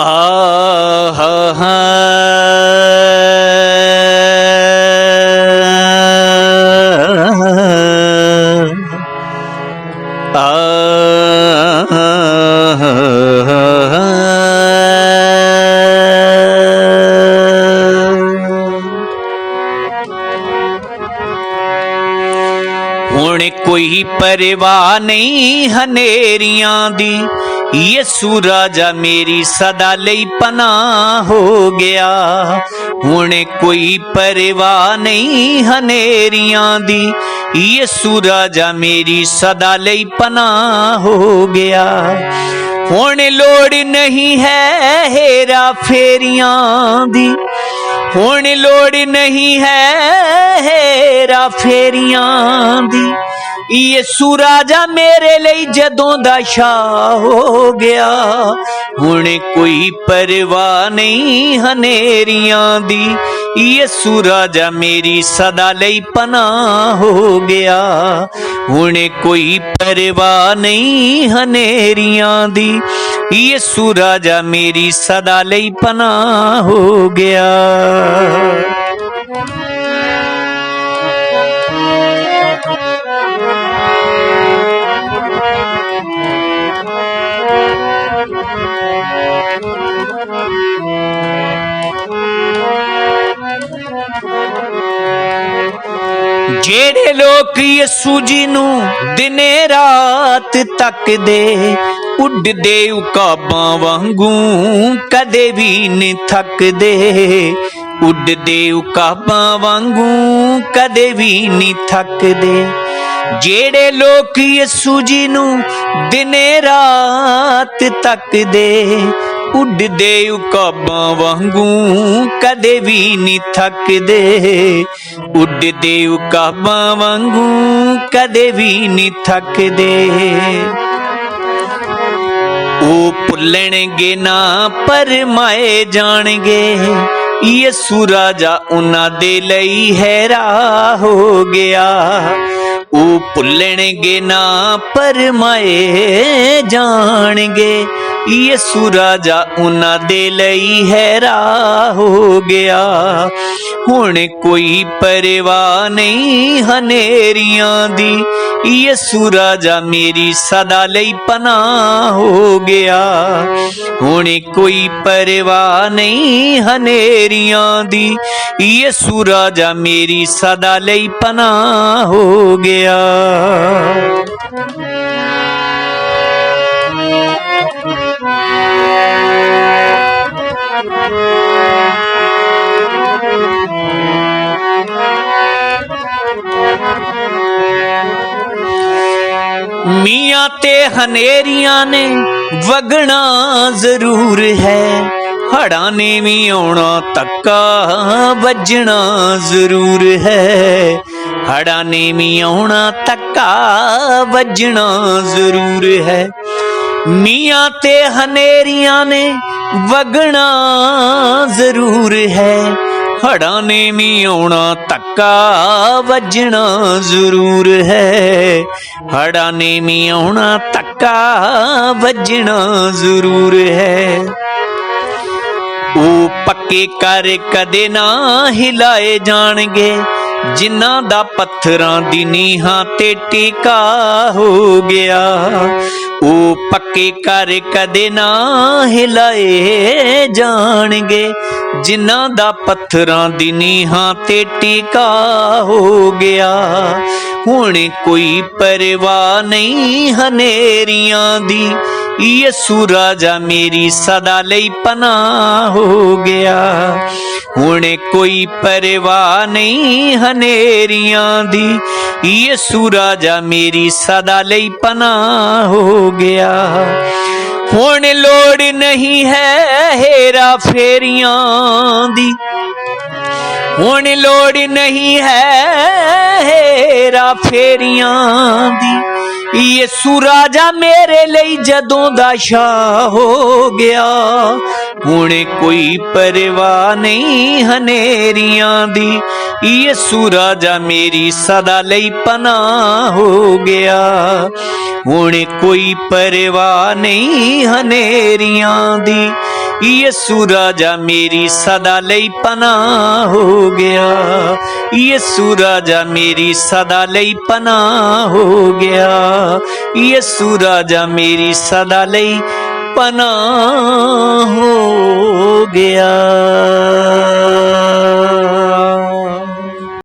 ਆਹ ਹੁਣ ਕੋਈ ਪਰਵਾਹ ਨਹੀਂ ਹਨੇਰੀਆਂ ਦੀ। ਯਿਸੂ ਰਾਜਾ ਮੇਰੀ ਸਦਾ ਲਈ ਪਨਾਹ ਹੋ ਗਿਆ। ਹੁਣ ਕੋਈ ਪਰਵਾਹ ਨਹੀਂ ਹਨੇਰੀਆਂ ਦੀ। ਯਿਸੂ ਰਾਜਾ ਮੇਰੀ ਸਦਾ ਲਈ ਪਨਾਹ ਹੋ ਗਿਆ। ਹੁਣ ਲੋੜ ਨਹੀਂ ਹੈ ਹੇਰਾ ਫੇਰੀਆਂ ਦੀ। ਹੁਣ ਲੋੜ ਨਹੀਂ ਹੈ ਹੇਰਾ ਫੇਰੀਆਂ ਦੀ। ਯਿਸੂ ਰਾਜਾ ਮੇਰੇ ਲਈ ਜਦੋਂ ਦਾ ਸ਼ਾਹ ਹੋ ਗਿਆ। ਹੁਣ ਕੋਈ ਪਰਵਾਹ ਨਹੀਂ ਹਨੇਰੀਆਂ ਦੀ। ਯਿਸੂ ਰਾਜਾ ਮੇਰੀ ਸਦਾ ਲਈ ਪਨਾਹ ਹੋ ਗਿਆ। ਹੁਣ ਕੋਈ ਪਰਵਾਹ ਨਹੀਂ ਹਨੇਰੀਆਂ ਦੀ। ਯਿਸੂ ਰਾਜਾ ਮੇਰੀ ਸਦਾ ਲਈ ਪਨਾਹ ਹੋ ਗਿਆ। ਜਿਹੜੇ ਲੋਕ ਯਿਸੂ ਜੀ ਨੂੰ ਦਿਨੇ ਰਾਤ ਤੱਕਦੇ ਉੱਡਦੇ ਉਕਾਬਾਂ ਵਾਂਗੂ ਕਦੇ ਵੀ ਨਹੀਂ ਥੱਕਦੇ। ਉੱਡਦੇ ਉਕਾਬਾਂ ਵਾਂਗੂ ਕਦੇ ਵੀ ਨਹੀਂ ਥੱਕਦੇ। ਜਿਹੜੇ ਲੋਕ ਯਿਸੂ ਜੀ ਨੂੰ ਦਿਨੇ ਰਾਤ ਤੱਕਦੇ ਉੱਡਦੇ ਉਕਾਬਾਂ ਵਾਂਗੂ ਕਦੇ ਵੀ ਨਹੀਂ ਥੱਕਦੇ। ਉੱਡਦੇ ਉਕਾਬਾਂ ਵਾਂਗੂ ਕਦੇ ਵੀ ਨਹੀਂ ਥੱਕਦੇ। ਉਹ ਭੁੱਲਣਗੇ ਨਾ ਪਰਮਾਏ ਜਾਣਗੇ। ਯਿਸੂ ਰਾਜਾ ਉਹਨਾਂ ਦੇ ਲਈ ਹੈਰਾ ਹੋ ਗਿਆ। ਉਹ ਭੁੱਲਣਗੇ ਨਾ, ਪਰ ਮਾਏ ਜਾਣਗੇ। ਯਿਸੂ ਰਾਜਾ ਉਹਨਾਂ ਦੇ ਲਈ ਹੈਰਾ ਹੋ ਗਿਆ। ਹੁਣ ਕੋਈ ਪਰਵਾਹ ਨਹੀਂ ਹਨੇਰੀਆਂ ਦੀ। ਯਿਸੂ ਰਾਜਾ ਮੇਰੀ ਸਦਾ ਲਈ ਪਨਾਹ ਹੋ ਗਿਆ। ਹੁਣ ਕੋਈ ਪਰਵਾਹ ਨਹੀਂ ਹਨੇਰੀਆਂ ਦੀ। ਯਿਸੂ ਰਾਜਾ ਮੇਰੀ ਸਦਾ ਲਈ ਪਨਾਹ ਹੋ ਗਿਆ। ਮੀਆਂ ਤੇ ਹਨੇਰੀਆਂ ਨੇ ਵਗਣਾ ਜ਼ਰੂਰ ਹੈ। ਹੜਾਂ ਨੇ ਵੀ ਆਉਣਾ ਤੱਕਾ ਵੱਜਣਾ ਜ਼ਰੂਰ ਹੈ। ਹੜਾਂ ਨੇ ਵੀ ਆਉਣਾ ਤੱਕਾ ਵੱਜਣਾ ਜ਼ਰੂਰ ਹੈ। ਮੀਆਂ ਤੇ ਹਨੇਰੀਆਂ ਨੇ ਵਗਣਾ ਜ਼ਰੂਰ ਹੈ। ਹੜਾਂ ਨੇ ਵੀ ਆਉਣਾ ਤੱਕਾ ਵੱਜਣਾ ਜ਼ਰੂਰ ਹੈ। ਹੜਾਂ ਨੇ ਵੀ ਆਉਣਾ ਤੱਕਾ ਵੱਜਣਾ ਜ਼ਰੂਰ ਹੈ। ਉਹ ਪੱਕੇ ਕਰ ਕਦੇ ਨਾ ਹਿਲਾਏ ਜਾਣਗੇ, ਜਿਨ੍ਹਾਂ ਦਾ ਪੱਥਰਾਂ ਦੀ ਨੀਹਾਂ ਤੇ ਟਿਕਾ ਹੋ ਗਿਆ। ਉਹ ਪੱਕੇ ਕਰ ਕਦੇ ਨਾ ਹਿਲਾਏ ਜਾਣਗੇ ਜਿਨ੍ਹਾਂ ਦਾ ਪੱਥਰਾਂ ਦੀ ਨੀਹਾਂ ਤੇ ਟਿਕਾ ਹੋ ਗਿਆ। ਹੁਣ ਕੋਈ ਪਰਵਾਹ ਨਹੀਂ ਹਨੇਰੀਆਂ ਦੀ। ਯਿਸੂ ਰਾਜਾ ਮੇਰੀ ਸਦਾ ਲਈ ਪਨਾਹ ਹੋ ਗਿਆ। ਹੁਣ ਕੋਈ ਪਰਵਾਹ ਨਹੀਂ ਹਨੇਰੀਆਂ ਦੀ। ਯਿਸੂ ਰਾਜਾ ਮੇਰੀ ਸਦਾ ਲਈ ਪਨਾਹ ਹੋ ਗਿਆ। ਹੁਣ ਲੋੜ ਨਹੀਂ ਹੈ ਹੇਰਾ ਫੇਰੀਆਂ ਦੀ। ਹੁਣ ਲੋੜ ਨਹੀਂ ਹੈ ਹੇਰਾ ਫੇਰੀਆਂ ਦੀ। ਯਿਸੂ ਰਾਜਾ ਮੇਰੇ ਲਈ ਜਦੋਂ ਦਾ ਸ਼ਾਹ ਹੋ ਗਿਆ, ਹੁਣ ਕੋਈ ਪਰਵਾਹ ਨਹੀਂ ਹਨੇਰੀਆਂ ਦੀ। ਯਿਸੂ ਰਾਜਾ ਮੇਰੀ ਸਦਾ ਲਈ ਪਨਾਹ ਹੋ ਗਿਆ। ਹੁਣ ਕੋਈ ਪਰਵਾਹ ਨਹੀਂ ਹਨੇਰੀਆਂ ਦੀ। ਯਿਸੂ ਰਾਜਾ ਮੇਰੀ ਸਦਾ ਲਈ ਪਨਾਹ ਹੋ ਗਿਆ। ਯਿਸੂ ਰਾਜਾ ਮੇਰੀ ਸਦਾ ਲਈ ਪਨਾਹ ਹੋ ਗਿਆ। ਯਿਸੂ ਰਾਜਾ ਮੇਰੀ ਸਦਾ ਲਈ ਪਨਾਹ ਹੋ ਗਿਆ।